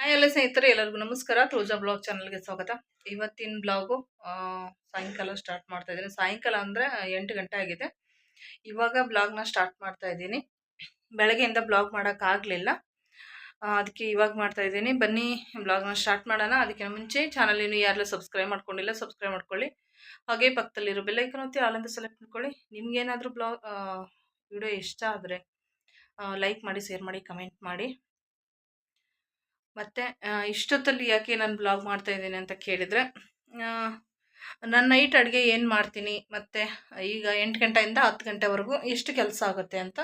Hi ಎಲ್ಲ ಸ್ನೇಹಿತರೆ, ಎಲ್ಲರಿಗೂ ನಮಸ್ಕಾರ. ತೋಜಾ ಬ್ಲಾಗ್ ಚಾನಲ್ಗೆ ಸ್ವಾಗತ. ಇವತ್ತಿನ ಬ್ಲಾಗು ಸಾಯಂಕಾಲ ಸ್ಟಾರ್ಟ್ ಮಾಡ್ತಾ ಇದ್ದೀನಿ. ಸಾಯಂಕಾಲ ಅಂದರೆ ಎಂಟು ಗಂಟೆ ಆಗಿದೆ. ಇವಾಗ ಬ್ಲಾಗ್ನ ಸ್ಟಾರ್ಟ್ ಮಾಡ್ತಾ ಇದ್ದೀನಿ. ಬೆಳಗ್ಗೆಯಿಂದ ಬ್ಲಾಗ್ ಮಾಡೋಕ್ಕಾಗಲಿಲ್ಲ ಅದಕ್ಕೆ ಇವಾಗ ಮಾಡ್ತಾ ಇದ್ದೀನಿ. ಬನ್ನಿ, ಬ್ಲಾಗ್ನ ಸ್ಟಾರ್ಟ್ ಮಾಡೋಣ. ಅದಕ್ಕೆ ಮುಂಚೆ ಚಾನಲ್ ಇನ್ನು ಯಾರೆಲ್ಲ ಸಬ್ಸ್ಕ್ರೈಬ್ ಮಾಡ್ಕೊಂಡಿಲ್ಲ, ಸಬ್ಸ್ಕ್ರೈಬ್ ಮಾಡ್ಕೊಳ್ಳಿ. ಹಾಗೆ ಪಕ್ಕದಲ್ಲಿರೋ ಬೆಲ್ಲೈಕನ್ ಒತ್ತಿ ಆಲಿಂದ ಸೆಲೆಕ್ಟ್ ಮಾಡ್ಕೊಳ್ಳಿ. ನಿಮ್ಗೇನಾದರೂ ಬ್ಲಾಗ್ ವಿಡಿಯೋ ಇಷ್ಟ ಆದರೆ ಲೈಕ್ ಮಾಡಿ, ಶೇರ್ ಮಾಡಿ, ಕಮೆಂಟ್ ಮಾಡಿ. ಮತ್ತು ಇಷ್ಟೊತ್ತಲ್ಲಿ ಯಾಕೆ ನಾನು ಬ್ಲಾಗ್ ಮಾಡ್ತಾ ಇದ್ದೀನಿ ಅಂತ ಕೇಳಿದರೆ ನಾನು ನೈಟ್ ಅಡುಗೆ ಏನು ಮಾಡ್ತೀನಿ, ಮತ್ತು ಈಗ ಎಂಟು ಗಂಟೆಯಿಂದ ಹತ್ತು ಗಂಟೆವರೆಗೂ ಎಷ್ಟು ಕೆಲಸ ಆಗುತ್ತೆ ಅಂತ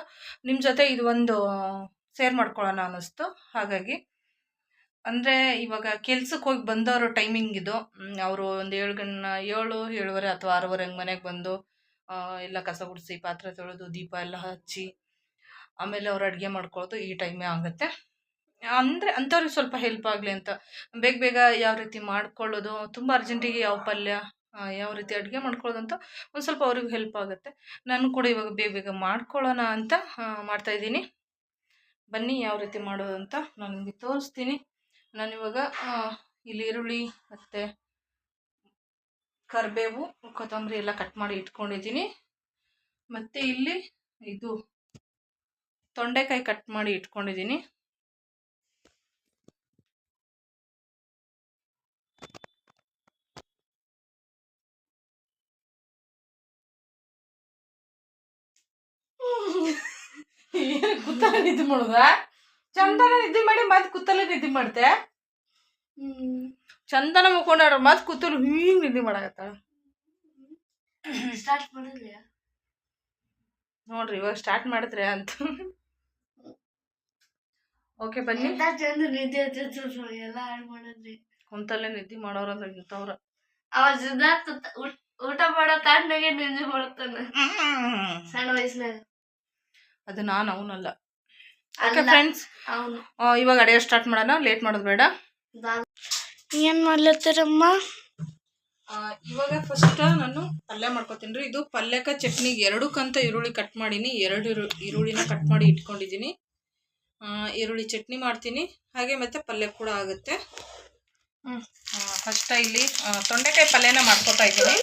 ನಿಮ್ಮ ಜೊತೆ ಇದು ಒಂದು ಶೇರ್ ಮಾಡ್ಕೊಳ್ಳೋಣ ಅನ್ನಿಸ್ತು. ಹಾಗಾಗಿ, ಅಂದರೆ ಇವಾಗ ಕೆಲ್ಸಕ್ಕೆ ಹೋಗಿ ಬಂದವರು ಟೈಮಿಂಗ್ ಇದು. ಅವರು ಒಂದು ಏಳು ಗಂಟೆ ಏಳು, ಏಳುವರೆ ಅಥವಾ ಆರೂವರೆ ಹಂಗೆ ಮನೆಗೆ ಬಂದು ಎಲ್ಲ ಕಸ ಗುಡಿಸಿ, ಪಾತ್ರೆ ತೊಳೆದು, ದೀಪ ಎಲ್ಲ ಹಚ್ಚಿ, ಆಮೇಲೆ ಅವ್ರು ಅಡುಗೆ ಮಾಡ್ಕೊಳ್ಳೋದು ಈ ಟೈಮೇ ಆಗುತ್ತೆ. ಅಂದರೆ ಅಂಥವ್ರಿಗೆ ಸ್ವಲ್ಪ ಹೆಲ್ಪ್ ಆಗಲಿ ಅಂತ. ಬೇಗ ಬೇಗ ಯಾವ ರೀತಿ ಮಾಡ್ಕೊಳ್ಳೋದು, ತುಂಬ ಅರ್ಜೆಂಟಿಗೆ ಯಾವ ಪಲ್ಯ ಯಾವ ರೀತಿ ಅಡುಗೆ ಮಾಡ್ಕೊಳ್ಳೋದು ಅಂತ ಒಂದು ಸ್ವಲ್ಪ ಅವ್ರಿಗೆ ಹೆಲ್ಪ್ ಆಗುತ್ತೆ. ನಾನು ಕೂಡ ಇವಾಗ ಬೇಗ ಬೇಗ ಮಾಡ್ಕೊಳ್ಳೋಣ ಅಂತ ಮಾಡ್ತಾಯಿದ್ದೀನಿ ಬನ್ನಿ ಯಾವ ರೀತಿ ಮಾಡೋದು ಅಂತ ನಾನು ನಿಮಗೆ ತೋರಿಸ್ತೀನಿ. ಇವಾಗ ಇಲ್ಲಿ ಈರುಳ್ಳಿ ಮತ್ತು ಕರಿಬೇವು, ಕೊತ್ತಂಬರಿ ಎಲ್ಲ ಕಟ್ ಮಾಡಿ ಇಟ್ಕೊಂಡಿದ್ದೀನಿ. ಮತ್ತು ಇಲ್ಲಿ ಇದು ತೊಂಡೆಕಾಯಿ ಕಟ್ ಮಾಡಿ ಇಟ್ಕೊಂಡಿದ್ದೀನಿ. ಕುತ್ತಲೆ ನಿದ್ದೆ ಮಾಡುದ? ಚಂದನ ನಿದ್ದೆ ಮಾಡಿ ಮತ್ತೆ ಕುತ್ತಲೆ ನಿದ್ದೆ ಮಾಡ್ತೆ? ಚಂದನ ಮುಕ್ಕೊಂಡಾರ ಮತ್ತೆ ಕುತ್ತಲು ಹಿಂಗ್ ನಿದ್ದೆ ಮಾಡಾಕತ್ತ ಸ್ಟಾರ್ಟ್ ಮಾಡಿದ್ರಿ ನೋಡ್ರಿ ಇವಾಗ ಸ್ಟಾರ್ಟ್ ಮಾಡಿದ್ರೆ ಅಂತ. ಓಕೆ ಬನ್ನಿ. ನಿದ್ದೆ ಎಲ್ಲ ಹಾಳು ಮಾಡಿದ್ರಿ. ಕುಂತಲ್ಲೇ ನಿದ್ದೆ ಮಾಡೋರಂದ್ರೆ ಇಂಥವ್ರ ಅವ ಊಟ- ಮಾಡೋ ತಾಟ್ನಾಗೆ ನಿದ್ದೆ ಮಾಡ್ತಾನ ಸಣ್ಣ ವಯಸ್ಸಿನಾಗ. ಅದು ನಾನು ಅವನಲ್ಲ. ಓಕೆ ಫ್ರೆಂಡ್ಸ್ ಅವನು. ಇವಾಗ ಅಡಿಗೆ ಸ್ಟಾರ್ಟ್ ಮಾಡೋಣ? ಲೇಟ್ ಮಾಡೋದು ಬೇಡ? ಏನು ಮಾಡ್ಲತ್ತಾರಮ್ಮ? ಆ, ಇವಾಗ ಫಸ್ಟ್ ನಾನು ಪಲ್ಯ ಮಾಡ್ಕೊತೀನಿ ರೀ. ಇದು ಪಲ್ಯಕ್ಕೆ ಚಟ್ನಿಗೆ ಎರಡಕ್ಕಂತ ಈರುಳ್ಳಿ ಕಟ್ ಮಾಡೀನಿ. ಎರಡು ಈರು- ಈರುಳ್ಳಿನ ಕಟ್ ಮಾಡಿ ಇಟ್ಕೊಂಡಿದ್ದೀನಿ. ಆ, ಈರುಳ್ಳಿ ಚಟ್ನಿ ಮಾಡ್ತೀನಿ. ಹಾಗೆ ಮತ್ತೆ ಪಲ್ಯ ಕೂಡ ಆಗುತ್ತೆ. ಫಸ್ಟ್ ಇಲ್ಲಿ ತೊಂಡೆಕಾಯಿ ಪಲ್ಯನ ಮಾಡ್ಕೊತಾ ಇದ್ದೀನಿ.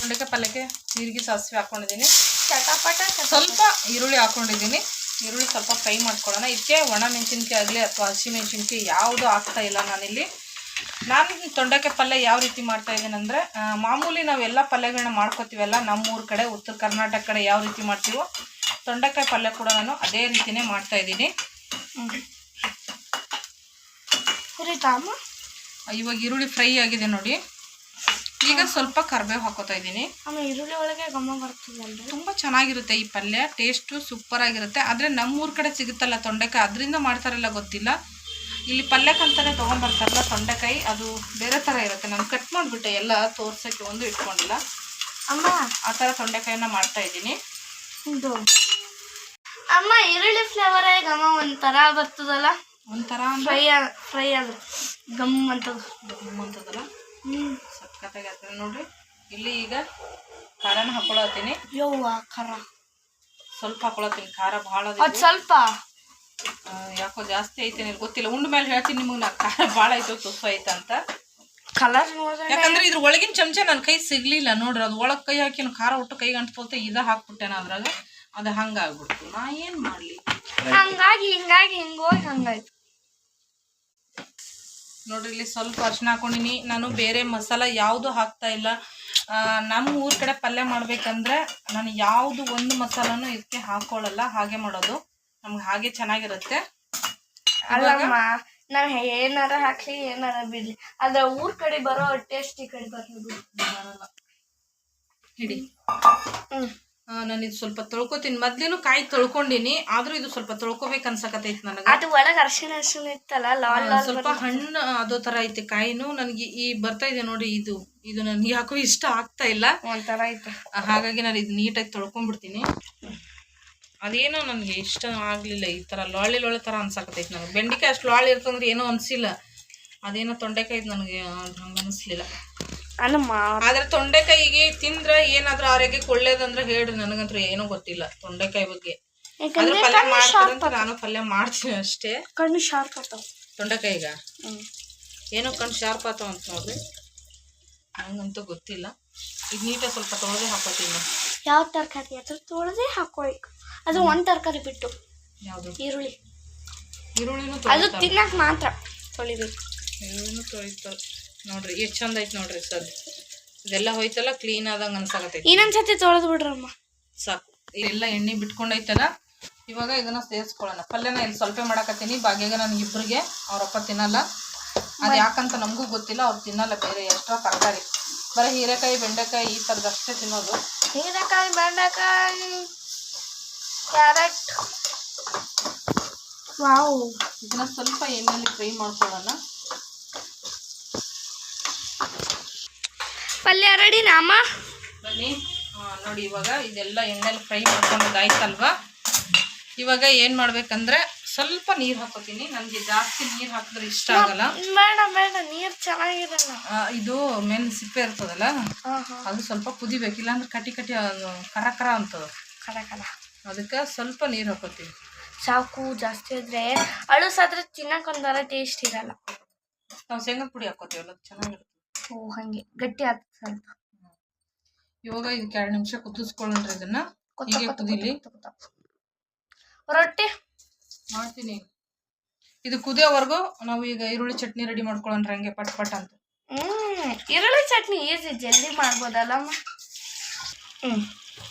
ತೊಂಡೆಕಾಯಿ ಪಲ್ಯಕ್ಕೆ ಜೀರಿಗೆ ಸಾಸಿವೆ ಹಾಕೊಂಡಿದ್ದೀನಿ. ಚಟಪಟ ಸ್ವಲ್ಪ ಈರುಳ್ಳಿ ಹಾಕೊಂಡಿದ್ದೀನಿ. ಈರುಳ್ಳಿ ಸ್ವಲ್ಪ ಫ್ರೈ ಮಾಡ್ಕೊಳ್ಳೋಣ. ಇದಕ್ಕೆ ಒಣ ಮೆಣಸಿನ್ಕಾಯಿ ಆಗಲಿ ಅಥವಾ ಹಸಿ ಮೆಣಸಿನ್ಕಾಯಿ ಯಾವುದು ಆಗ್ತಾ ಇಲ್ಲ ನಾನಿಲ್ಲಿ. ನಾನು ತೊಂಡೆಕಾಯಿ ಪಲ್ಯ ಯಾವ ರೀತಿ ಮಾಡ್ತಾ ಇದ್ದೀನಿ ಅಂದರೆ ಮಾಮೂಲಿ ನಾವೆಲ್ಲ ಪಲ್ಯಗಳನ್ನ ಮಾಡ್ಕೋತೀವಲ್ಲ ನಮ್ಮೂರ ಕಡೆ ಉತ್ತರ ಕರ್ನಾಟಕ ಕಡೆ ಯಾವ ರೀತಿ ಮಾಡ್ತೀವೋ ತೊಂಡೆಕಾಯಿ ಪಲ್ಯ ಕೂಡ ನಾನು ಅದೇ ರೀತಿಯೇ ಮಾಡ್ತಾ ಇದ್ದೀನಿ. ಇವಾಗ ಈರುಳ್ಳಿ ಫ್ರೈ ಆಗಿದೆ ನೋಡಿ. ಈಗ ಸ್ವಲ್ಪ ಕರಿಬೇವು ಹಾಕೋತಾ ಇದ್ದೀನಿ. ಆಮೇಲೆ ಈರುಳ್ಳಿ ಒಳಗೆ ಗಮ ಬರ್ತದೆ ತುಂಬ ಚೆನ್ನಾಗಿರುತ್ತೆ ಈ ಪಲ್ಯ. ಟೇಸ್ಟು ಸೂಪರ್ ಆಗಿರುತ್ತೆ ಆದರೆ ನಮ್ಮೂರ ಕಡೆ ಸಿಗುತ್ತಲ್ಲ ತೊಂಡೆಕಾಯಿ? ಅದರಿಂದ ಮಾಡ್ತಾರಲ್ಲ ಗೊತ್ತಿಲ್ಲ. ಇಲ್ಲಿ ಪಲ್ಯಕ್ಕಂತಾನೆ ತಗೊಂಡ್ಬರ್ತಾರಲ್ಲ ತೊಂಡೆಕಾಯಿ? ಅದು ಬೇರೆ ಥರ ಇರುತ್ತೆ. ನಾನು ಕಟ್ ಮಾಡಿಬಿಟ್ಟೆ. ಎಲ್ಲ ತೋರ್ಸೋಕ್ಕೆ ಒಂದು ಇಟ್ಕೊಂಡಿಲ್ಲ. ಅಮ್ಮ. ಆ ಥರ ತೊಂಡೆಕಾಯಿನ ಮಾಡ್ತಾ ಇದ್ದೀನಿ. ಇದು. ಅಮ್ಮ ಈರುಳ್ಳಿ ಫ್ಲೇವರ್ ಗಮ ಒಂಥರ ಬರ್ತದಲ್ಲ? ಒಂಥರ ಫ್ರೈ ಫ್ರೈ ಆದ್ರೆ ಗಮ್ ಅಂತದ ಅಂತದಲ್ಲ? ಹ್ಮ್. ಸಕ್ಕತ್ತಾಗಿ ಆಗ್ತದೆ ನೋಡ್ರಿ. ಇಲ್ಲಿ ಈಗ ಖಾರನ ಹಾಕೊಳತ್ತೀನಿ ಯವ್ವ ಖಾರ. ಸ್ವಲ್ಪ ಹಾಕೊಳತ್ತೀನಿ ಖಾರ ಭಾಳ ಅದ್ ಸ್ವಲ್ಪ? ಯಾಕೋ ಜಾಸ್ತಿ ಐತೆ ಗೊತ್ತಿಲ್ಲ. ಉಂಡ ಮೇಲೆ ಹೇಳ್ತೀನಿ ನಿಮಗೆ ನಾ. ಖಾರ ಭಾಳ ಐತೆ ತುಪ್ಪ ಐತೆ ಅಂತ. ಕಲರ್ ಯಾಕಂದ್ರೆ ಇದ್ರ ಒಳಗಿನ ಚಮಚ ನನ್ನ ಕೈ ಸಿಗ್ಲಿಲ್ಲ ನೋಡ್ರಿ. ಅದು ಒಳಗೆ ಕೈ ಹಾಕಿ ಖಾರ ಒಟ್ಟು ಕೈ ಅಂಟ್ಕೊಳ್ತೆ ಇದ ಹಾಕ್ಬಿಟ್ಟೆನ ಅದ್ರಾಗ. ಅದು ಹಂಗಾಗ್ಬಿಡ್ತು. ನಾ ಏನ್ ಮಾಡ್ಲಿ? ಹಂಗಾಗಿ ಹಿಂಗಾಗಿ ಹಿಂಗೋಗಿ ಹಂಗಾಯ್ತು. ನೋಡ್ರಿ ಇಲ್ಲಿ ಸ್ವಲ್ಪ ಅರ್ಶಿನ ಹಾಕೊಂಡಿನಿ. ನಾನು ಬೇರೆ ಮಸಾಲ ಯಾವುದು ಹಾಕ್ತಾ ಇಲ್ಲ. ನಮ್ಮ ಊರ್ ಕಡೆ ಪಲ್ಯ ಮಾಡ್ಬೇಕಂದ್ರೆ ನಾನು ಯಾವುದು ಒಂದು ಮಸಾಲನು ಇದಕ್ಕೆ ಹಾಕೊಳ್ಳಲ್ಲ ಹಾಗೆ ಮಾಡೋದು. ನಮ್ಗೆ ಹಾಗೆ ಚೆನ್ನಾಗಿರುತ್ತೆ. ಅಲ್ಲಮ್ಮ ನಾವ್ ಏನಾರ ಹಾಕ್ಲಿ ಏನಾರ ಬಿಡ್ಲಿ. ಅದ್ರ ಊರ್ ಕಡೆ ಬರೋ ಟೇಸ್ಟ್ ಈ ಕಡೆ ಬರೋದು ಹಿಡಿ. ಹ್ಮ್. ನಾನು ಇದು ಸ್ವಲ್ಪ ತೊಳ್ಕೊತೀನಿ. ಮೊದ್ಲೇನು ಕಾಯಿ ತೊಳ್ಕೊಂಡಿನಿ ಆದ್ರೂ ಇದು ಸ್ವಲ್ಪ ತೊಳ್ಕೊಬೇಕು ಅನ್ಸಕತೈತಿ ನನಗೆ. ಅದು ಒಳಗ ಇತ್ತಲ್ಲ ಲಾಲ್ ಆ, ಲಾಲ್ ಸ್ವಲ್ಪ ಹಣ್ಣು ಅದೋ ತರ ಐತಿ ಕಾಯಿನು. ನನಗೆ ಈ ಬರ್ತಾ ಇದೆ ನೋಡಿ ಇದು. ಇದು ನನ್ಗೆ ಯಾಕೋ ಇಷ್ಟ ಆಗ್ತಾ ಇಲ್ಲ. ಒಂಥರ ಐತೆ. ಹಾಗಾಗಿ ನಾನು ಇದು ನೀಟಾಗಿ ತೊಳ್ಕೊಂಡ್ಬಿಡ್ತೀನಿ. ಅದೇನೋ ನನಗೆ ಇಷ್ಟ ಆಗಲಿಲ್ಲ ಈ ತರ ಲಾಳಿ ಲೊಳ್ಳೆ ತರ ಅನ್ಸಕತೈತಿ ನನಗೆ. ಬೆಂಡಿಕಾಯಿ ಅಷ್ಟು ಲಾಳಿ ಇರ್ತಂದ್ರೆ ಏನೋ ಅನ್ಸಿಲ್ಲ. ಅದೇನೋ ತೊಂಡೆಕಾಯಿ ನನಗೆ ಹಂಗೆ ಅನಿಸ್ಲಿಲ್ಲ. ಅಲ್ಲಮ್ಮ. ಆದ್ರೆ ತೊಂಡೆಕಾಯಿಗೆ ತಿಂದ್ರೆ ಏನಾದ್ರೂ ಆರೋಗ್ಯಕ್ಕೆ ಒಳ್ಳೇದಂದ್ರೆ ಹೇಳ್ರಿ ನನಗಂತೂ ಏನೂ ಗೊತ್ತಿಲ್ಲ ತೊಂಡೆಕಾಯಿ ಬಗ್ಗೆ. ಯಾಕಂದ್ರೆ ಪಲ್ಯ ಕಣ್ಣು ನಾನು ಪಲ್ಯ ಮಾಡ್ತೀನಿ ಅಷ್ಟೇ. ಕಣ್ಣು ಶಾರ್ಪ್ ಆಗ್ತಾವ ತೊಂಡೆಕಾಯಿಗ? ಹ್ಮ್. ಏನೋ ಕಣ್ಣು ಶಾರ್ಪ್ ಆತಾವ ಅಂತ ನೋಡ್ರಿ. ನಂಗಂತೂ ಗೊತ್ತಿಲ್ಲ. ಈಗ ನೀಟಾಗಿ ಸ್ವಲ್ಪ ತೊಳೆದೇ ಹಾಕೋತೀನಿ ಯಾವ ತರಕಾರಿ? ಅದ್ರ ತೊಳೆದೇ ಹಾಕೊಳ್ಬೇಕು. ಅದು ಒಂದ್ ತರಕಾರಿ ಬಿಟ್ಟು. ಯಾವುದು? ಈರುಳ್ಳಿ. ಈರುಳ್ಳಿನೂ ಅದು ತೊಳಿತಾರೆ. ತಿನ್ನಕ್ ಮಾತ್ರ ತೊಳಿಬೇಕು. ಈರುಳ್ಳಿನೂ ತೊಳಿತಾರೆ. ನೋಡ್ರಿ ಎಷ್ಟು ಚಂದ ಐತೆ ನೋಡ್ರಿ ಸರ್ ಇದೆಲ್ಲ ಹೋಯ್ತಲ್ಲ ಕ್ಲೀನ್ ಆದಂಗೆ ಅನ್ಸಾಕತ್ತೈತಿ. ಇನ್ನೊಂದ್ಸತಿ ತೊಳೆದು ಬಿಡ್ರಮ್ಮ. ಸಾಕು. ಎಲ್ಲ ಎಣ್ಣೆ ಬಿಟ್ಕೊಂಡೈತಲ್ಲ ಇವಾಗ ಇದನ್ನ ಸೇರಿಸ್ಕೊಳ್ಳೋಣ. ಪಲ್ಯನ ಇಲ್ಲಿ ಸ್ವಲ್ಪ ಮಾಡಾಕತ್ತೀನಿ ಭಾಗ್ಯಾಗ ನನಗೆ ಇಬ್ಬರಿಗೆ ಅವ್ರಪ್ಪ ತಿನ್ನಲ್ಲ. ಅದು ಯಾಕಂತ ನಮಗೂ ಗೊತ್ತಿಲ್ಲ ಅವ್ರು ತಿನ್ನಲ್ಲ ಬೇರೆ ಎಷ್ಟೋ ತರಕಾರಿ. ಬರೀ ಹೀರೆಕಾಯಿ ಬೆಂಡೆಕಾಯಿ ಈ ಥರದಷ್ಟೇ ತಿನ್ನೋದು. ಹೀರೆಕಾಯಿ ಬೆಂಡೆಕಾಯಿ ಕ್ಯಾರೆಟ್. ವಾವ್. ಇದನ್ನ ಸ್ವಲ್ಪ ಎಣ್ಣೆಯಲ್ಲಿ ಫ್ರೈ ಮಾಡ್ಕೊಳ್ಳೋಣ. ಪಲ್ಯ ರೆಡಿ ನಾಮ ಬನ್ನಿ. ನೋಡಿ ಇವಾಗ ಇದೆಲ್ಲ ಎಣ್ಣೆಲಿ ಫ್ರೈ ಮಾಡ್ಕೊಂಡೋದಾಯ್ತಲ್ವಾ ಇವಾಗ ಏನು ಮಾಡ್ಬೇಕಂದ್ರೆ ಸ್ವಲ್ಪ ನೀರು ಹಾಕೋತೀನಿ. ನನಗೆ ಜಾಸ್ತಿ ನೀರು ಹಾಕಿದ್ರೆ ಇಷ್ಟ ಆಗಲ್ಲ. ಬೇಡ ಬೇಡ ನೀರು ಚೆನ್ನಾಗಿರಲ್ಲ ಇದು ಮೇನ್ ಸಿಪ್ಪೆ ಇರ್ತದಲ್ಲ ಅದು ಸ್ವಲ್ಪ ಕುದಿಬೇಕು ಇಲ್ಲಾಂದ್ರೆ ಕಟಿ ಕಟಿ ಕರ ಕರ ಅಂತದ. ಕರ ಕರ. ಅದಕ್ಕೆ ಸ್ವಲ್ಪ ನೀರು ಹಾಕೋತೀನಿ. ಸಾಕು ಜಾಸ್ತಿ ಆದರೆ ಅಳಸಾದ್ರೆ ಆದರೆ ಒಂಥರ ಟೇಸ್ಟ್ ಇರಲ್ಲ. ನಾವು ಶೇಂಗಾ ಪುಡಿ ಹಾಕೋತೀವಲ್ಲ ಚೆನ್ನಾಗಿರುತ್ತೆ. ಓ ಹಂಗೆ. ಗಟ್ಟಿ ಆಗ್ತದೆ ಸ್ವಲ್ಪ. ಇವಾಗ ಇದಕ್ಕೆ ಎರಡು ನಿಮಿಷ ಕುದಿಸ್ಕೊಳ್ಳೋಣ್ರಿ ಇದನ್ನ. ಕೊತ್ತ ಹೀಗೆ ಕೊತ್ತ ಕುದೀಲಿ. ಕೊತ್ತ ಕೊತ್ತ. ರೊಟ್ಟಿ. ಮಾಡ್ತೀನಿ. ಇದು ಕುದಿಯೋವರೆಗೂ ನಾವು ಈಗ ಈರುಳ್ಳಿ ಚಟ್ನಿ ರೆಡಿ ಮಾಡ್ಕೊಳ್ಳೋಣ ಹಂಗೆ ಪಟ್ ಪಟ್ ಅಂತ. ಹ್ಮ್. ಈರುಳ್ಳಿ ಚಟ್ನಿ ಈಸಿ ಜಲ್ದಿ ಮಾಡ್ಬೋದಲ್ಲಮ್ಮ. ಹ್ಮ್.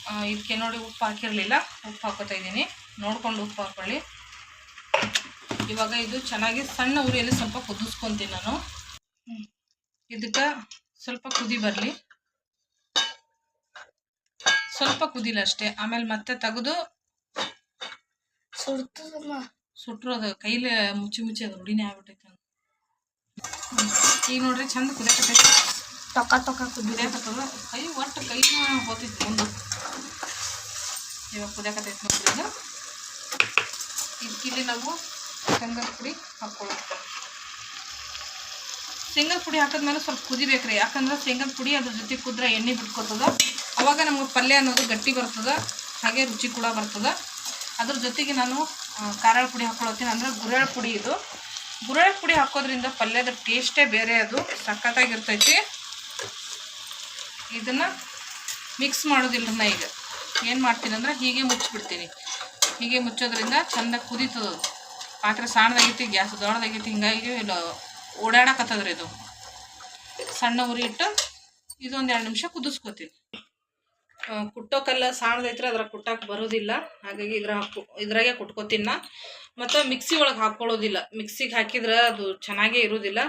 ಆ, ಇದಕ್ಕೆ ನೋಡಿ ಉಪ್ಪು ಹಾಕಿರಲಿಲ್ಲ. ಉಪ್ಪು ಹಾಕೋತಾ ಇದ್ದೀನಿ. ನೋಡ್ಕೊಂಡು ಉಪ್ಪು ಹಾಕೊಳ್ಳಿ. ಇವಾಗ ಇದು ಚೆನ್ನಾಗಿ ಸಣ್ಣ ಉರಿಯಲ್ಲಿ ಸ್ವಲ್ಪ ಕುದಿಸ್ಕೊಂತೀನಿ ನಾನು. ಹ್ಮ್. ಇದಕ್ಕೆ ಸ್ವಲ್ಪ ಕುದಿ ಬರಲಿ. ಸ್ವಲ್ಪ ಕುದಿಲ್ಲ ಅಷ್ಟೇ. ಆಮೇಲೆ ಮತ್ತೆ ತೆಗೆದು ಸುಟ್ರೋದು ಕೈಲಿ ಮುಚ್ಚಿ ಮುಚ್ಚಿ ಅದು ರುಡಿನೇ ಆಗ್ಬಿಟ್ಟೈತೆ. ಈಗ ನೋಡ್ರಿ ಚಂದ ಕುದಿಯಕತ್ತೈತಿ. ತೊಕ್ಕ ತೊಕ್ಕ ಕುದಿ ಕುದಿಯಕತ್ತದ. ಕೈ ಒಟ್ಟು ಕೈನ ಹೋತೈತಿ ಒಂದು. ಇವಾಗ ಕುದಿಯಕತ್ತೈತಿ ನೋಡ್ರಿ ಇದು. ಇದಕ್ಕಿಲ್ಲಿ ನಾವು ಶೇಂಗಾ ಪುಡಿ ಹಾಕ್ಕೊಳ್ಳೋದು. ಶೇಂಗಾ ಪುಡಿ ಹಾಕಿದ್ಮೇಲೆ ಸ್ವಲ್ಪ ಕುದಿಬೇಕ್ರಿ. ಯಾಕಂದ್ರೆ ಶೇಂಗಾ ಪುಡಿ ಅದ್ರ ಜೊತೆ ಕುದ್ರೆ ಎಣ್ಣೆ ಬಿಟ್ಕೊತದ. ಅವಾಗ ನಮ್ಗೆ ಪಲ್ಯ ಅನ್ನೋದು ಗಟ್ಟಿ ಬರ್ತದೆ. ಹಾಗೆ ರುಚಿ ಕೂಡ ಬರ್ತದೆ. ಅದ್ರ ಜೊತೆಗೆ ನಾನು ಆ, ಖಾರ ಪುಡಿ ಹಾಕ್ಕೊಳತ್ತೀನಿ ಅಂದ್ರೆ ಗುರಾಳ ಪುಡಿ ಇದು. ಗುರಾಳ ಪುಡಿ ಹಾಕೋದ್ರಿಂದ ಪಲ್ಯದ ಟೇಸ್ಟೇ ಬೇರೆ ಅದು. ಸಖತ್ತಾಗಿರ್ತೈತಿ. ಇದನ್ನು ಮಿಕ್ಸ್ ಮಾಡೋದಿಲ್ಲ ನಾ ಈಗ. ಏನು ಮಾಡ್ತೀನಿ ಅಂದ್ರೆ ಹೀಗೆ ಮುಚ್ಚಿಬಿಡ್ತೀನಿ. ಹೀಗೆ ಮುಚ್ಚೋದ್ರಿಂದ ಚಂದ ಕುದೀತದ ಪಾತ್ರೆ ಸಣ್ಣದಾಗೈತಿ ಗ್ಯಾಸ್ ದೊಡ್ಡದಾಗೈತಿ ಹಿಂಗಾಗಿ ಇಲ್ಲ. ಓಡಾಡಕತ್ತದ್ರಿ ಇದು. ಸಣ್ಣ ಉರಿ ಇಟ್ಟು ಇದೊಂದು ಎರಡು ನಿಮಿಷ ಕುದಿಸ್ಕೋತೀನಿ. ಕುಟ್ಟೋ ಕಲ್ಲ ಸಣ್ಣದೈತ್ರಿ ಅದ್ರಾಗ ಕುಟ್ಟಕ್ಕೆ ಬರೋದಿಲ್ಲ. ಹಾಗಾಗಿ ಇದ್ರ ಹಾಕು ಇದ್ರಾಗೆ ಕುಟ್ಕೋತೀನಿ ನಾ. ಮತ್ತು ಮಿಕ್ಸಿ ಒಳಗೆ ಹಾಕ್ಕೊಳ್ಳೋದಿಲ್ಲ ಮಿಕ್ಸಿಗೆ ಹಾಕಿದ್ರೆ ಅದು ಚೆನ್ನಾಗೇ ಇರೋದಿಲ್ಲ.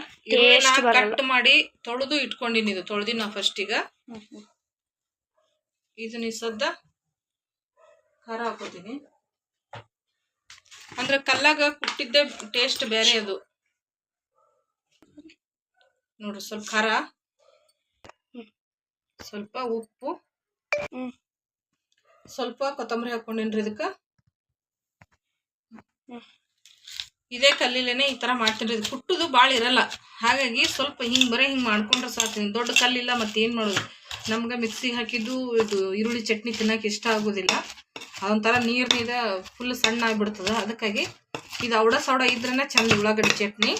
ಕಟ್ ಮಾಡಿ ತೊಳೆದು ಇಟ್ಕೊಂಡಿನಿ ಇದು. ತೊಳೆದಿನ ಫಸ್ಟಿಗ ಇದು ನೀ ಸದ್ದ ಖಾರ ಹಾಕೋತೀನಿ. ಅಂದ್ರೆ ಕಲ್ಲಾಗ ಕುಟ್ಟಿದ್ದೆ ಟೇಸ್ಟ್ ಬೇರೆ ಅದು. ನೋಡ್ರಿ ಸ್ವಲ್ಪ ಖಾರ. ಸ್ವಲ್ಪ ಉಪ್ಪು. ಸ್ವಲ್ಪ ಕೊತ್ತಂಬರಿ ಹಾಕೊಂಡೇನ್ರಿ ಇದಕ್ಕೆ. ಇದೇ ಕಲ್ಲಿಲೇನೆ ಈ ಥರ ಮಾಡ್ತೀನಿ ಇದು. ಕುಟ್ಟುದು ಭಾಳ ಇರಲ್ಲ. ಹಾಗಾಗಿ ಸ್ವಲ್ಪ ಹಿಂಗೆ ಬರೀ ಹಿಂಗೆ ಮಾಡ್ಕೊಂಡ್ರೆ ಸಾಕು. ದೊಡ್ಡ ಕಲ್ಲಿಲ್ಲ ಮತ್ತೆ ಏನು ಮಾಡೋದು? ನಮ್ಗೆ ಮಿಕ್ಸಿಗೆ ಹಾಕಿದ್ದು ಇದು ಈರುಳ್ಳಿ ಚಟ್ನಿ ತಿನ್ನಕ್ಕೆ ಇಷ್ಟ ಆಗೋದಿಲ್ಲ. ಅದೊಂಥರ ನೀರಿನಿದ ಫುಲ್ ಸಣ್ಣ ಆಗಿಬಿಡ್ತದೆ ಅದಕ್ಕಾಗಿ ಇದು ಅವಡ ಸೌಡ ಇದ್ರೇ ಚಂದ ಉಳ್ಳಾಗಡ್ಡಿ ಚಟ್ನಿ.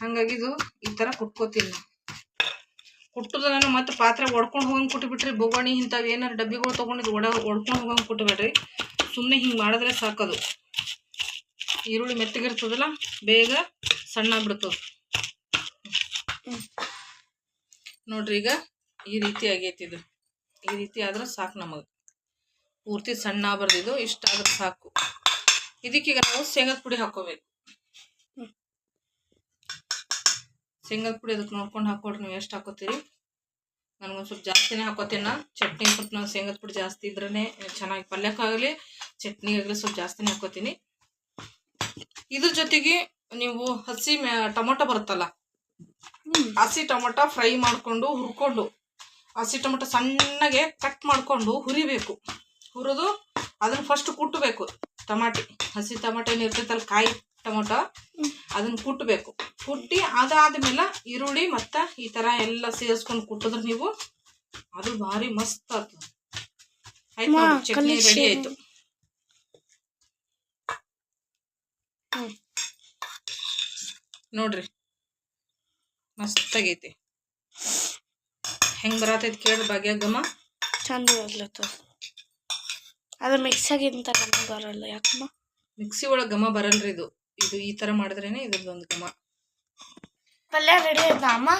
ಹಾಗಾಗಿ ಇದು ಈ ಥರ ಕುಟ್ಕೋತೀನಿ. ಕುಟ್ಟುದು ನಾನು ಮತ್ತೆ ಪಾತ್ರೆ ಒಡ್ಕೊಂಡು ಹೋಗಂಗೆ ಕುಟ್ಬಿಟ್ರಿ, ಬೊಗಣಿ ಇಂಥವು ಏನಾರು ಡಬ್ಬಿಗಳು ತೊಗೊಂಡಿದ್ದು ಒಡ ಒಡ್ಕೊಂಡು ಹೋಗಂಗೆ ಕುಟ್ಬೇಡ್ರಿ. ಸುಮ್ಮನೆ ಹಿಂಗೆ ಮಾಡಿದ್ರೆ ಸಾಕದು. ಈರುಳ್ಳಿ ಮೆತ್ತಗಿರ್ತದಲ್ಲ, ಬೇಗ ಸಣ್ಣ ಬಿಡ್ತದ ನೋಡ್ರಿ ಈಗ ಈ ರೀತಿ ಆಗೈತಿ ಇದು. ಈ ರೀತಿ ಆದ್ರೆ ಸಾಕು ನಮಗೆ. ಪೂರ್ತಿ ಸಣ್ಣ ಬರ್ದಿದ್ದು ಇಷ್ಟ ಆದ್ರೆ ಸಾಕು. ಇದಕ್ಕೀಗ ನಾವು ಶೇಂಗದ ಪುಡಿ ಹಾಕೋಬೇಕು. ಶೇಂಗದ ಪುಡಿ ಅದಕ್ಕೆ ನೋಡ್ಕೊಂಡು ಹಾಕೊಡ್ರಿ ನೀವು ಎಷ್ಟು ಹಾಕೋತೀರಿ? ನನಗೊಂದು ಸ್ವಲ್ಪ ಜಾಸ್ತಿನೇ ಹಾಕೋತೀನಿ ನಾ. ಚಟ್ನಿ ಸ್ವಲ್ಪ ನಾನು ಶೇಂಗದ ಪುಡಿ ಜಾಸ್ತಿ ಇದ್ರೇ ಚೆನ್ನಾಗಿ ಪಲ್ಯಕ್ಕಾಗಲಿ ಚಟ್ನಿಗಾಗಲಿ ಸ್ವಲ್ಪ ಜಾಸ್ತಿನೇ ಹಾಕೋತೀನಿ. ಇದ್ರ ಜೊತೆಗೆ ನೀವು ಹಸಿ ಮ್ಯಾ- ಟೊಮೊಟೊ ಬರುತ್ತಲ್ಲ ಹಸಿ ಟೊಮೊಟೊ ಫ್ರೈ ಮಾಡಿಕೊಂಡು ಹುರ್ಕೊಂಡು ಹಸಿ ಟೊಮೊಟೊ ಸಣ್ಣಗೆ ಕಟ್ ಮಾಡಿಕೊಂಡು ಹುರಿಬೇಕು. ಹುರಿದು ಅದನ್ನು ಫಸ್ಟ್ ಕುಟ್ಟಬೇಕು ಟಮಾಟಿ. ಹಸಿ ಟೊಮಾಟೊ ಏನು ಇರ್ತೈತಲ್ಲ ಕಾಯಿ ಟೊಮೊಟೊ ಅದನ್ನ ಕುಟ್ಟಬೇಕು ಕುಟ್ಟಿ ಅದಾದ್ಮೇಲೆ ಈರುಳ್ಳಿ ಮತ್ತು ಈ ಥರ ಎಲ್ಲ ಸೇರಿಸ್ಕೊಂಡು ಕುಟ್ಟಿದ್ರೆ ನೀವು ಅದು ಭಾರಿ ಮಸ್ತ್ ಆಗ್ತದೆ. ಆಯ್ತು ನೋಡಿ, ಚಟ್ನಿ ರೆಡಿ ಆಯ್ತು. ನೋಡ್ರಿ ಮಸ್ತಾಗೈತಿ ಹೆಂಗ್ ಬರತೈತಿ ಕೇಳ್ರಿ ಭಾಗ್ಯ ಘಮ ಚಂದ ಬರ್ಲತ್ತದ ಅದು ಮಿಕ್ಸ್ ಆಗಿ ಬರಲ್ಲ ಯಾಕಮ್ಮ? ಮಿಕ್ಸಿ ಒಳಗೆ ಘಮ ಬರಲ್ರಿ ಇದು. ಇದು ಈ ತರ ಮಾಡಿದ್ರೇನೆ ಇದ್ರದ್ದು ಒಂದು ಘಮ ಪಲ್ಯ ರೆಡಿ ಆಯ್ತಾ ಅಮ್ಮ?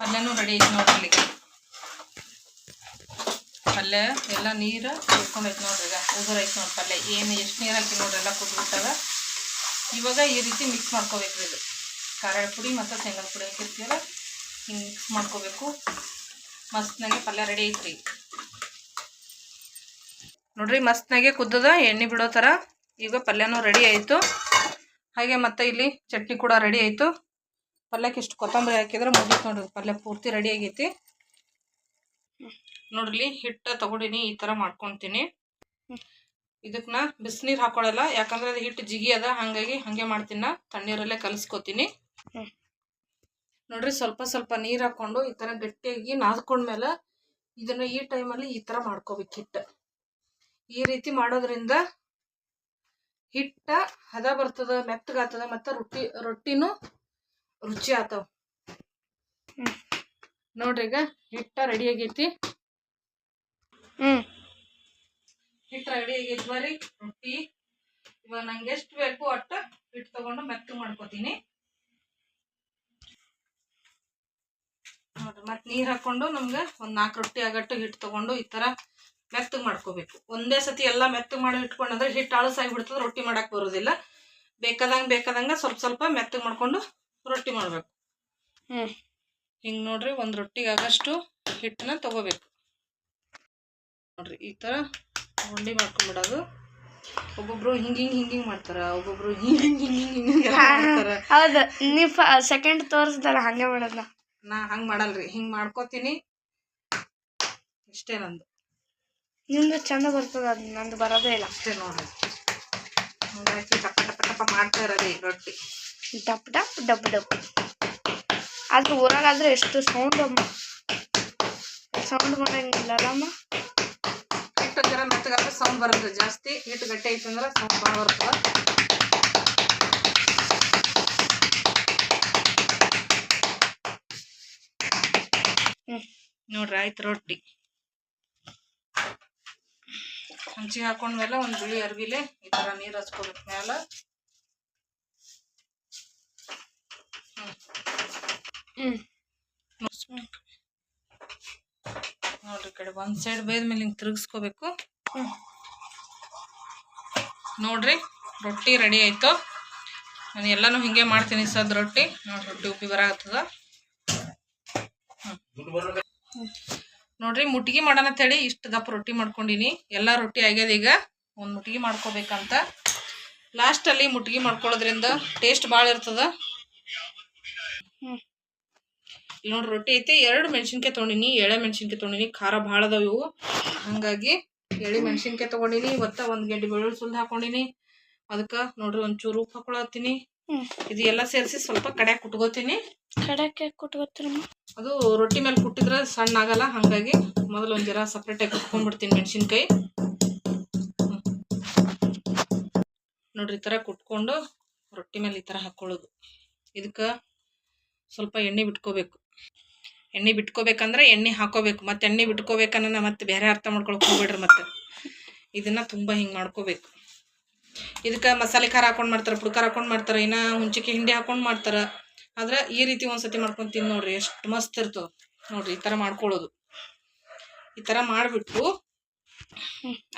ಪಲ್ಯನೂ ರೆಡಿ ಐತಿ ನೋಡ್ರಿ ಇಲ್ಲಿಗೆ ಪಲ್ಯ ಎಲ್ಲ ನೀರು ಕುಡ್ಕೊಂಡೈತೆ ನೋಡ್ರಿ ಈಗ. ಉಗುರೈತಿ ನೋಡಿ ಪಲ್ಯ. ಏನು ಎಷ್ಟು ನೀರು ಹಾಕಿ ನೋಡ್ರಿ ಎಲ್ಲ ಕುದ್ಬಿಟ್ಟಾಗ ಇವಾಗ ಈ ರೀತಿ ಮಿಕ್ಸ್ ಮಾಡ್ಕೋಬೇಕ್ರಿ ಇದು. ಖಾರ ಪುಡಿ ಮತ್ತು ಶೇಂಗಾ ಪುಡಿ ಹಾಕಿರ್ತೀವಲ್ಲ ಹಿಂಗೆ ಮಿಕ್ಸ್ ಮಾಡ್ಕೋಬೇಕು. ಮಸ್ತ್ನಾಗೆ ಪಲ್ಯ ರೆಡಿ ಐತ್ರಿ. ನೋಡ್ರಿ ಮಸ್ತ್ನಾಗೆ ಕುದ್ದದ ಎಣ್ಣೆ ಬಿಡೋ ಥರ ಈಗ ಪಲ್ಯನೂ ರೆಡಿ ಆಯಿತು. ಹಾಗೆ ಮತ್ತೆ ಇಲ್ಲಿ ಚಟ್ನಿ ಕೂಡ ರೆಡಿ ಆಯಿತು. ಪಲ್ಯಕ್ಕೆ ಇಷ್ಟು ಕೊತ್ತಂಬರಿ ಹಾಕಿದ್ರೆ ಮುಗಿತು ನೋಡ್ರಿ, ಪಲ್ಯ ಪೂರ್ತಿ ರೆಡಿ ಆಗೈತಿ. ನೋಡ್ರಿ, ಹಿಟ್ಟು ತಗೊಂಡಿನಿ, ಈ ತರ ಮಾಡ್ಕೊಂತೀನಿ. ಇದಕ್ಕೆ ನಾ ಬಿಸಿನೀರು ಹಾಕೊಳ್ಳಲ್ಲ ಯಾಕಂದ್ರೆ ಅದು ಹಿಟ್ಟು ಜಿಗಿ ಅದ, ಹಂಗಾಗಿ ಹಂಗೆ ಮಾಡ್ತೀನಿ ನಾ. ತಣ್ಣೀರಲ್ಲೇ ಕಲಿಸ್ಕೊತೀನಿ. ನೋಡ್ರಿ, ಸ್ವಲ್ಪ ಸ್ವಲ್ಪ ನೀರು ಹಾಕೊಂಡು ಈ ತರ ಗಟ್ಟಿಯಾಗಿ ನಾದ್ಕೊಂಡ್ಮೇಲೆ ಇದನ್ನ ಈ ಟೈಮಲ್ಲಿ ಈ ತರ ಮಾಡ್ಕೋಬೇಕು ಹಿಟ್ಟು. ಈ ರೀತಿ ಮಾಡೋದ್ರಿಂದ ಹಿಟ್ಟ ಹದ ಬರ್ತದ ಮೆತ್ತಗಾತದ ಮತ್ತ ರೊಟ್ಟಿ ರೊಟ್ಟಿನೂ ರುಚಿ ಆತಾವ. ನೋಡ್ರಿ ಈಗ ಹಿಟ್ಟ ರೆಡಿ ಆಗೈತಿ. ಹ್ಮ್. ಹಿಟ್ಟು ರೆಡಿ ಆಗೈತಿ ಬರ್ರಿ ರೊಟ್ಟಿ. ಇವಾಗ ನಂಗೆ ಎಷ್ಟು ಬೇಕು ಅಷ್ಟ ಹಿಟ್ಟು ತಗೊಂಡು ಮೆತ್ತಗೆ ಮಾಡ್ಕೋತೀನಿ. ನೋಡ್ರಿ ಮತ್ತೆ ನೀರು ಹಾಕೊಂಡು ನಮ್ಗೆ ಒಂದು ನಾಲ್ಕು ರೊಟ್ಟಿ ಆಗಟ್ಟು ಹಿಟ್ಟು ತಗೊಂಡು ಈ ಥರ ಮೆತ್ತಗೆ ಮಾಡ್ಕೋಬೇಕು. ಒಂದೇ ಸತಿ ಎಲ್ಲ ಮೆತ್ತಗೆ ಮಾಡಿ ಇಟ್ಕೊಂಡಂದ್ರೆ ಹಿಟ್ಟು ಅಳಸಾಗಿ ಬಿಡ್ತದೆ ರೊಟ್ಟಿ ಮಾಡಕ್ಕೆ ಬರೋದಿಲ್ಲ. ಬೇಕಾದಂಗೆ ಬೇಕಾದಂಗೆ ಸ್ವಲ್ಪ ಸ್ವಲ್ಪ ಮೆತ್ತಗೆ ಮಾಡ್ಕೊಂಡು ರೊಟ್ಟಿ ಮಾಡಬೇಕು. ಹ್ಞೂ ಹಿಂಗೆ ನೋಡ್ರಿ ಒಂದು ರೊಟ್ಟಿಗೆ ಆಗಷ್ಟು ಹಿಟ್ಟನ್ನ ತಗೋಬೇಕು. ನೋಡ್ರಿ ಈ ಥರ ಉಂಡೆ ಮಾಡ್ಕೊಂಡ್ಬಿಡೋದು ಒಬ್ಬೊಬ್ರು ಹಿಂಗೆ ಹಿಂಗೆ ಹಿಂಗೆ ಹಿಂಗೆ ಮಾಡ್ತಾರ ಒಬ್ಬೊಬ್ರು ಹಿಂಗೆ ಹಿಂಗೆ ಹಿಂಗೆ ಹಿಂಗೆ ಹಿಂಗೆ ಮಾಡ್ತಾರೆ. ಹೌದು. ನೀ ಸೆಕೆಂಡ್ ತೋರಿಸ್ದಲ್ಲ ಹಂಗೆ ಮಾಡೋದ ನಾ ಹಂಗೆ ಮಾಡಲ್ರಿ. ಹಿಂಗೆ ಮಾಡ್ಕೋತೀನಿ. ಇಷ್ಟೇ ನಂದು. ನಿಮ್ದು ಚಂದ ಬರ್ತದ ಅದು ನಂದು ಬರೋದೇ ಇಲ್ಲ ಅಷ್ಟೇ ನೋಡ್ರಿ ಹಂಗಾಗಿ ಟಪ ಟಪ ಟಪ ಮಾಡ್ತಾ ಇರೋದು ಈ ರೊಟ್ಟಿ ಡಪ್ ಡಪ್ ಡಪ್ ಡಪ್ ಆದ್ರೆ ಊರಾಗಾದ್ರೆ ಎಷ್ಟು ಸೌಂಡ್ ಅಮ್ಮ ಸೌಂಡ್ ಮಾಡಂಗಿಲ್ಲಲ್ಲ ಅಮ್ಮ ಹಿಟ್ಟು ಜರ ಮೆತ್ತಗಾದ್ರೆ ಸೌಂಡ್ ಬರುತ್ತೆ ಜಾಸ್ತಿ ಹಿಟ್ಟು ಗಟ್ಟಿ ಐತೆ ಅಂದ್ರೆ ಸೌಂಡ್ ಭಾಳ ಬರ್ತದ ಹ್ಮ್ ನೋಡ್ರಿ ಆಯ್ತು ರೊಟ್ಟಿ ಹಂಚಿಗೆ ಹಾಕೊಂಡ್ಮೇಲೆ ಒಂದು ಬಿಳಿ ಅರ್ಬಿಲೆ ಈ ಥರ ನೀರು ಹಚ್ಕೋಬೇಕು ಮ್ಯಾಲ. ಹ್ಮ್. ನೋಡ್ರಿ ಕಡೆ ಒಂದ್ ಸೈಡ್ ಬೇಯ್ದ್ಮೇಲೆ ಹಿಂಗೆ ತಿರುಗಿಸ್ಕೋಬೇಕು. ಹ್ಮ್. ನೋಡ್ರಿ ರೊಟ್ಟಿ ರೆಡಿ ಆಯ್ತು. ನಾನು ಎಲ್ಲಾನು ಹಿಂಗೆ ಮಾಡ್ತೀನಿ ಸದ್ ರೊಟ್ಟಿ. ನೋಡಿ ರೊಟ್ಟಿ ಉಪ್ಪಿ ಬರಾಕತ್ತದ. ನೋಡ್ರಿ ಮುಟ್ಗಿ ಮಾಡೋಣ ಹೇಳಿ ಇಷ್ಟು ದಪ್ಪ ರೊಟ್ಟಿ ಮಾಡ್ಕೊಂಡಿನಿ. ಎಲ್ಲ ರೊಟ್ಟಿ ಆಗ್ಯದ ಈಗ. ಒಂದು ಮುಟ್ಗಿ ಮಾಡ್ಕೋಬೇಕಂತ. ಲಾಸ್ಟಲ್ಲಿ ಮುಟ್ಗಿ ಮಾಡ್ಕೊಳ್ಳೋದ್ರಿಂದ ಟೇಸ್ಟ್ ಭಾಳ ಇರ್ತದ. ಇಲ್ಲಿ ನೋಡ್ರಿ ರೊಟ್ಟಿ ಐತಿ. ಎರಡು ಮೆಣಸಿನ್ಕಾಯಿ ತೊಗೊಂಡಿನಿ. ಎಳೆ ಮೆಣಸಿನ್ಕಾಯಿ ತೊಗೊಂಡಿನಿ. ಖಾರ ಭಾಳ ಅದಾವ ಇವು. ಹಂಗಾಗಿ ಎಳೆ ಮೆಣಸಿನ್ಕಾಯಿ ತೊಗೊಂಡಿನಿ. ಇವತ್ತ ಒಂದು ಗೆಡ್ಡೆ ಬೆಳ್ಳುಳ್ಳಿ ಸುಲ್ದು ಹಾಕೊಂಡಿನಿ. ಅದಕ್ಕೆ ನೋಡ್ರಿ ಒಂಚೂರು ಉಪ್ಪು ಹಾಕೊಳತ್ತೀನಿ. ಇದು ಎಲ್ಲ ಸೇರಿಸಿ ಸ್ವಲ್ಪ ಕಡೆ ಕುಟ್ಕೋತೀನಿ. ಕಡಕ್ಕೆ ಕುಟ್ಕೋತೀರಮ್ಮ? ಅದು ರೊಟ್ಟಿ ಮೇಲೆ ಕುಟ್ಟಿದ್ರೆ ಸಣ್ಣ ಆಗಲ್ಲ, ಹಾಗಾಗಿ ಮೊದಲು ಒಂದು ಜರ ಸಪ್ರೇಟಾಗಿ ಕುಟ್ಕೊಂಡ್ಬಿಡ್ತೀನಿ ಮೆಣಸಿನ್ಕಾಯಿ. ನೋಡ್ರಿ, ಈ ಥರ ಕುಟ್ಕೊಂಡು ರೊಟ್ಟಿ ಮೇಲೆ ಈ ಥರ ಹಾಕ್ಕೊಳ್ಳೋದು ಇದಕ್ಕೆ ಸ್ವಲ್ಪ ಎಣ್ಣೆ ಬಿಟ್ಕೋಬೇಕು. ಎಣ್ಣೆ ಬಿಟ್ಕೋಬೇಕಂದ್ರೆ ಎಣ್ಣೆ ಹಾಕೋಬೇಕು, ಮತ್ತೆ ಎಣ್ಣೆ ಬಿಟ್ಕೋಬೇಕನ್ನ ಮತ್ತೆ ಬೇರೆ ಅರ್ಥ ಮಾಡ್ಕೊಳಕ್ಕೆ ಹೋಗ್ಬೇಡ್ರಿ ಮತ್ತೆ. ಇದನ್ನ ತುಂಬ ಹಿಂಗೆ ಮಾಡ್ಕೋಬೇಕು. ಇದಕ್ಕೆ ಮಸಾಲೆ ಖಾರ ಹಾಕೊಂಡು ಮಾಡ್ತಾರೆ, ಪುಡ್ಕಾರ ಹಾಕೊಂಡು ಮಾಡ್ತಾರೆ, ಇನ್ನು ಹುಂಚಿಕೆ ಹಿಂಡಿ ಹಾಕೊಂಡು ಮಾಡ್ತಾರೆ. ಆದ್ರೆ ಈ ರೀತಿ ಒಂದ್ಸತಿ ಮಾಡ್ಕೊಂಡು ತಿಂದು ನೋಡ್ರಿ ಎಷ್ಟು ಮಸ್ತ್ ಇರ್ತದೆ. ನೋಡ್ರಿ ಈ ಥರ ಮಾಡ್ಕೊಳ್ಳೋದು ಈ ಥರ ಮಾಡಿಬಿಟ್ಟು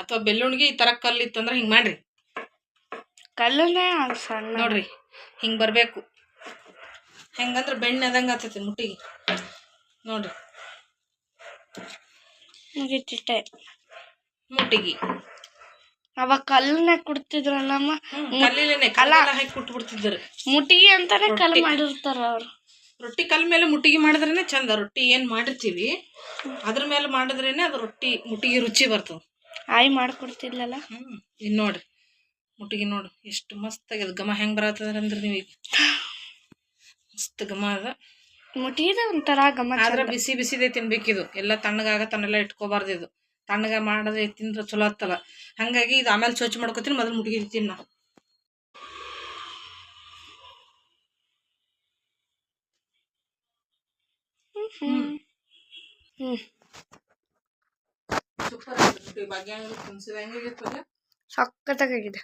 ಅಥವಾ ಬೆಳ್ಳುಣ್ಣಿಗೆ ಈ ಥರ ಕಲ್ಲು ಇತ್ತಂದ್ರೆ ಹಿಂಗೆ ಮಾಡ್ರಿ. ಕಲ್ಲನ್ನೇ ಸಣ್ಣ. ನೋಡ್ರಿ ಹಿಂಗೆ ಬರಬೇಕು. ಹೆಂಗಂದ್ರೆ ಬೆಣ್ಣೆ ಅದಂಗೆ ಆಗ್ತೈತಿ ಮುಟ್ಟಿಗೆ. ನೋಡ್ರಿ. ಮುಗಿತಿಟ್ಟೆ ಮುಟ್ಟಿಗೆ. ಅವಾಗ ಕಲ್ಲನ್ನ ಕುಡ್ತಿದ್ರಲ್ಲಮ್ಮ? ಕಲ್ಲಿಲೇನೆ ಕಲ್ಲೆಲ್ಲ ಹಾಕಿ ಕುಟ್ಬಿಡ್ತಿದ್ರು ಮುಟಿಗೆ ಅಂತಾನೆ ಕಲ್ ಮಾಡಿರ್ತಾರ ಅವ್ರು. ರೊಟ್ಟಿ ಕಲ್ ಮೇಲೆ ಮುಟ್ಟಿಗೆ ಮಾಡಿದ್ರೇನೆ ಚಂದ ರೊಟ್ಟಿ ಏನ್ ಮಾಡಿರ್ತೀವಿ ಅದ್ರ ಮೇಲೆ ಮಾಡಿದ್ರೇನೆ ಅದು ರೊಟ್ಟಿ ಮುಟ್ಟಿಗೆ ರುಚಿ ಬರ್ತದ. ಆಯಿ ಮಾಡ್ಕೊಡ್ತಿದ್ಲಲ್ಲ? ಹ್ಮ್ ಇನ್ ನೋಡ್ರಿ ಮುಟ್ಟಿಗೆ ನೋಡು ಎಷ್ಟು ಮಸ್ತ್ ಆಗ್ಯದ ಘಮ ಹೆಂಗ್ ಬರತ್ತದ್ರ ಅಂದ್ರ ನೀವು ಈಗ. ಮಸ್ತ್ ಘಮ ಅದ. ಮುಟಿಗೆ ಒಂಥರ ಗಮ ಆದ್ರ ಬಿಸಿ ಬಿಸಿದೇ ತಿನ್ಬೇಕಿದು. ಎಲ್ಲ ತಣ್ಣಗಾಗ ತನ್ನೆಲ್ಲ ಇಟ್ಕೋಬಾರ್ದು ಇದು ತಣ್ಣಗ ಮಾಡಿದ್ರೆ ತಿಂದ್ರೆ ಚಲೋ ಆಗ್ತಲ್ಲ ಹಂಗಾಗಿ ಇದು ಆಮೇಲೆ ಸ್ವಚ್ಛ ಮಾಡ್ಕೊತೀನಿ ಮೊದಲು ಮುಟ್ಗಿರ್ತೀನಿ ನಾ. ಸಕ್ಕತ್ತಾಗಿದೆ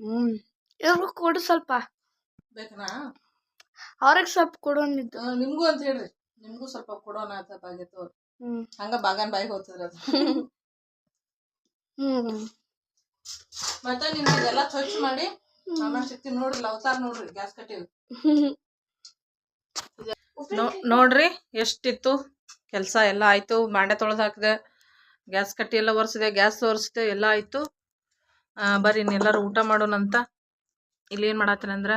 ಹ್ಮ್. ಇವ್ರಿಗೂ ಕೊಡು ಸ್ವಲ್ಪ. ಅವ್ರಿಗೆ ಸ್ವಲ್ಪ ಕೊಡೋಣ ನಿಮಗೂ ಅಂತ ಹೇಳ್ರಿ. ನಿಮಗೂ ಸ್ವಲ್ಪ ಕೊಡೋಣ ಅಂತ ಭಾಗ್ಯತವ್ರು ಹಂಗ ಬಾಗನ್ ಬಾಯಿ ಹೋಗ್ತದ್ರ ಅದು. ಹ್ಮ್. ಮತ್ತೆ ನಿಮ್ಗೆ ಇದೆಲ್ಲ ಸ್ವಚ್ಛ ಮಾಡಿ ಆಮೇಲೆ ಶಕ್ತಿ ನೋಡ್ರಿ ಅವತಾರ ನೋಡ್ರಿ ಗ್ಯಾಸ್ ಕಟ್ಟಿವಿ ನೋಡ್ರಿ ಎಷ್ಟಿತ್ತು ಕೆಲಸ ಎಲ್ಲ ಆಯ್ತು ಬಾಂಡೆ ತೊಳೆದು ಹಾಕಿದೆ ಗ್ಯಾಸ್ ಕಟ್ಟಿ ಎಲ್ಲ ಒರೆಸಿದೆ ಗ್ಯಾಸ್ ಒರೆಸಿದೆ ಎಲ್ಲ ಆಯ್ತು. ಆ, ಬರ್ರಿ ಇನ್ನೆಲ್ಲರೂ ಊಟ ಮಾಡೋಣಂತ ಇಲ್ಲಿ ಏನು ಮಾಡತ್ತೀನಿ ಅಂದ್ರೆ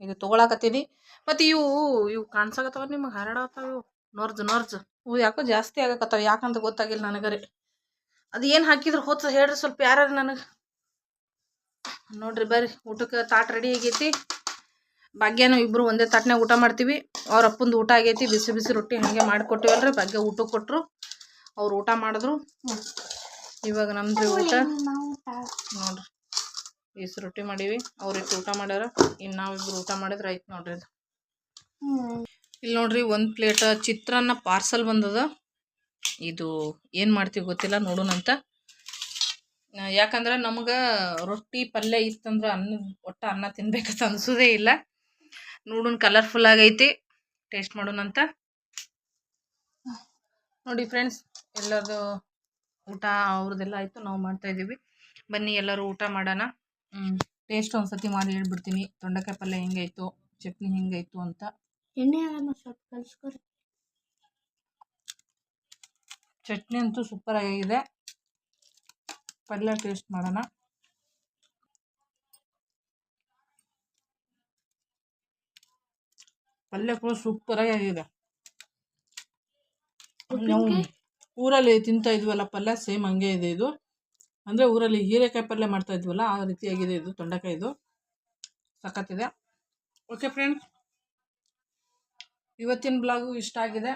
ಇದು ತೊಗೊಳಕತ್ತೀನಿ. ಮತ್ತು ಇವು ಇವು ಕಾಣ್ಸಕತ್ತವ ನಿಮಗೆ ಹರಡತ್ತಾವ ಇವು. ನೋರ್ಜ್ ನೊರ್ಜು. ಹೂ ಯಾಕೋ ಜಾಸ್ತಿ ಆಗಕತ್ತಾವ ಯಾಕಂತ ಗೊತ್ತಾಗಿಲ್ಲ ನನಗರಿ. ಅದು ಏನು ಹಾಕಿದ್ರು ಹೋತ ಹೇಳ್ರಿ ಸ್ವಲ್ಪ ಯಾರು ನನಗೆ. ನೋಡ್ರಿ ಬರ್ರಿ ಊಟಕ್ಕೆ ತಾಟ್ ರೆಡಿ ಆಗೈತಿ. ಭಾಗ್ಯನು ಇಬ್ರು ಒಂದೇ ತಾಟ್ನಾಗ ಊಟ ಮಾಡ್ತೀವಿ. ಅವ್ರ ಅಪ್ಪಂದು ಊಟ ಆಗೈತಿ ಬಿಸಿ ಬಿಸಿ ರೊಟ್ಟಿ ಹಾಗೆ ಮಾಡಿಕೊಟ್ಟಿವಲ್ರಿ ಭಾಗ್ಯ ಊಟ ಕೊಟ್ಟರು ಅವ್ರು ಊಟ ಮಾಡಿದ್ರು. ಇವಾಗ ನಮ್ದು ಊಟ. ನೋಡ್ರಿ. ಬಿಸಿ ರೊಟ್ಟಿ ಮಾಡೀವಿ ಅವ್ರ ಇಟ್ಟು ಊಟ ಮಾಡ್ಯಾರ. ಇನ್ನು ನಾವಿಬ್ರು ಊಟ ಮಾಡಿದ್ರೆ ಆಯ್ತು ನೋಡ್ರಿ ಇದು ಇಲ್ಲಿ ನೋಡ್ರಿ ಒಂದು ಪ್ಲೇಟ್ ಚಿತ್ರಾನ್ನ ಪಾರ್ಸಲ್ ಬಂದದ. ಇದು ಏನು ಮಾಡ್ತೀವಿ ಗೊತ್ತಿಲ್ಲ ನೋಡೋಣಂತ ಯಾಕಂದ್ರೆ ನಮಗೆ ರೊಟ್ಟಿ ಪಲ್ಯ ಇತ್ತಂದ್ರೆ ಅನ್ನ, ಒಟ್ಟು ಅನ್ನ ತಿನ್ಬೇಕಂತ ಅನ್ಸೋದೇ ಇಲ್ಲ. ನೋಡೋಣ ಕಲರ್ಫುಲ್ ಆಗೈತಿ ಟೇಸ್ಟ್ ಮಾಡೋಣಂತ ನೋಡಿ ಫ್ರೆಂಡ್ಸ್ ಎಲ್ಲರದು ಊಟ ಅವ್ರದ್ದೆಲ್ಲ ಆಯಿತು, ನಾವು ಮಾಡ್ತಾ ಇದ್ದೀವಿ. ಬನ್ನಿ ಎಲ್ಲರೂ ಊಟ ಮಾಡೋಣ. ಟೇಸ್ಟ್ ಒಂದ್ಸತಿ ಮಾಡಿ ಹೇಳ್ಬಿಡ್ತೀನಿ. ತೊಂಡೆಕಾಯಿ ಪಲ್ಯ ಹೆಂಗೈತು, ಚಟ್ನಿ ಹೆಂಗೈತು ಅಂತ. ಎಣ್ಣೆ ಅದನ್ನು ಸ್ವಲ್ಪ ಕಲಿಸ್ಕೊರಿ. ಚಟ್ನಿ ಅಂತೂ ಸೂಪರ್ ಆಗಿದೆ. ಪಲ್ಯ ಟೇಸ್ಟ್ ಮಾಡೋಣ. ಪಲ್ಯ ಕೂಡ ಸೂಪರ್ ಆಗಿದೆ. ನಾವು ಊರಲ್ಲಿ ತಿಂತಾ ಇದ್ವಲ್ಲ ಪಲ್ಯ ಸೇಮ್ ಹಂಗೆ ಇದೆ ಇದು. ಅಂದರೆ ಊರಲ್ಲಿ ಹೀರೆಕಾಯಿ ಪಲ್ಯ ಮಾಡ್ತಾ ಇದ್ವಲ್ಲ ಆ ರೀತಿಯಾಗಿದೆ ಇದು ತೊಂಡೆಕಾಯಿದು ಸಖತ್ತಿದೆ ಓಕೆ ಫ್ರೆಂಡ್ಸ್ ಇವತ್ತಿನ ಬ್ಲಾಗು ಇಷ್ಟ ಆಗಿದೆ.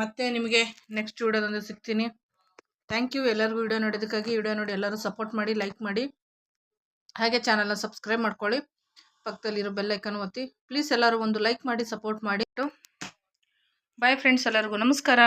ಮತ್ತೆ ನಿಮಗೆ ನೆಕ್ಸ್ಟ್ ವಿಡಿಯೋದೊಂದು ಸಿಗ್ತೀನಿ. ಥ್ಯಾಂಕ್ ಯು ಎಲ್ಲರಿಗೂ ವಿಡಿಯೋ ನೋಡೋದಕ್ಕಾಗಿ ವಿಡಿಯೋ ನೋಡಿ ಎಲ್ಲರೂ ಸಪೋರ್ಟ್ ಮಾಡಿ ಲೈಕ್ ಮಾಡಿ. ಹಾಗೆ ಚಾನಲ್ನ ಸಬ್ಸ್ಕ್ರೈಬ್ ಮಾಡ್ಕೊಳ್ಳಿ. ಪಕ್ಕದಲ್ಲಿರೋ ಬೆಲ್ಲೈಕನ್ ಒತ್ತಿ. ಪ್ಲೀಸ್ ಎಲ್ಲರೂ ಒಂದು ಲೈಕ್ ಮಾಡಿ ಸಪೋರ್ಟ್ ಮಾಡಿ. ಬಾಯ್ ಫ್ರೆಂಡ್ಸ್ ಎಲ್ಲರಿಗೂ. ನಮಸ್ಕಾರ.